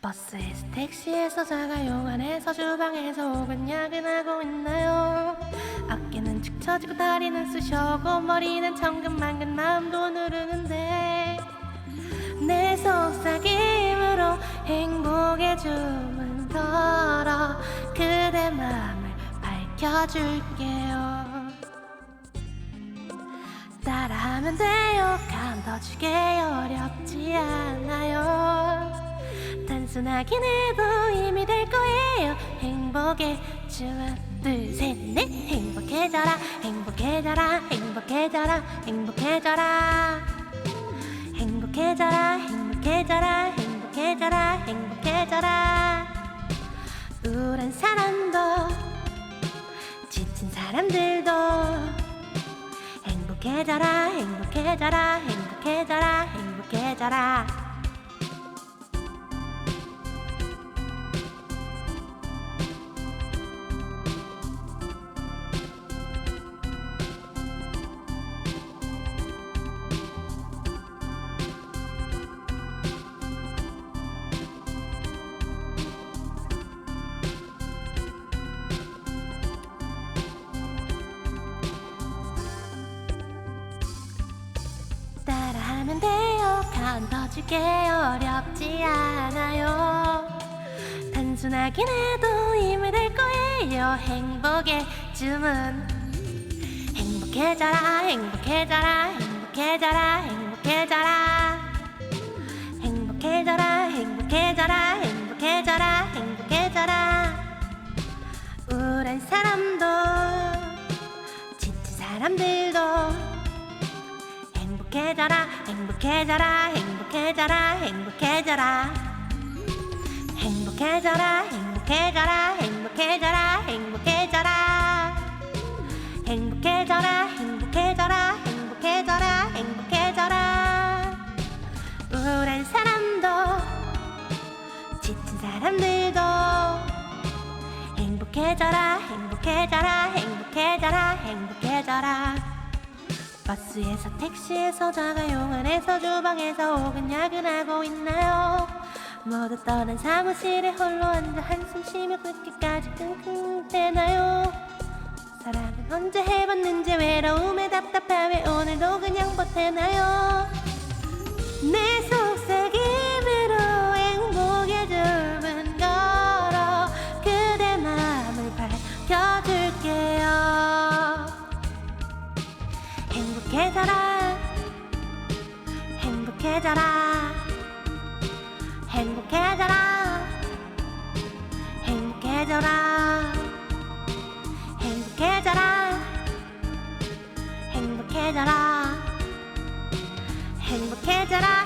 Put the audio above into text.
버스에서 택시에서 자가용 안에서 주방에서 혹은 야근하고 있나요? 어깨는 축 처지고 다리는 쑤셔오고 머리는 천근만근 마음도 누르는데 내 속삭임으로 행복의 주문 걸어 그대 마음을 밝혀줄게요. 따라하면 돼요. 감더 주게 어렵지 않아요 단순하긴 해도 힘이 될 거예요 행복의 주문 둘셋넷 행복해져라 행복해져라 행복해져라 행복해져라 행복해져라 행복해져라 행복해져라 행복해져라 우울한 사람도 지친 사람들도 행복해져라 행복해져라 행복해져라 행복해져라 간더주게 어렵지 않아요. 단순하긴 해도 힘이 될 거예요. 행복의 주문. 행복해져라 행복해져라 행복해져라 행복해져라. 행복해져라 행복해져라 행복해져라 행복해져라. 우울한 사람도 지친 사람들도 행복해져라 행복해져라 행복해져라 행복해져라 행복해져라. 행복해져라 행복해져라 행복해져라 행복해져라. 행복해져라 행복해져라 행복해져라 우울한 사람도 지친 사람들도. 행복해져라 행복해져라 행복해져라 행복해져라 버스에서 택시에서 자가용 안에서 주방에서 혹은 야근하고 있나요? 모두 떠난 사무실에 홀로 앉아 한숨 쉬며 늦게까지 끙끙 대나요? 사랑은 언제 해봤는지 외로움에 답답함에 오늘도 그냥 버텨나요? 내속 행복해져라. 행복해져라. 행복해져라. 행복해져라. 행복해져라. 행복해져라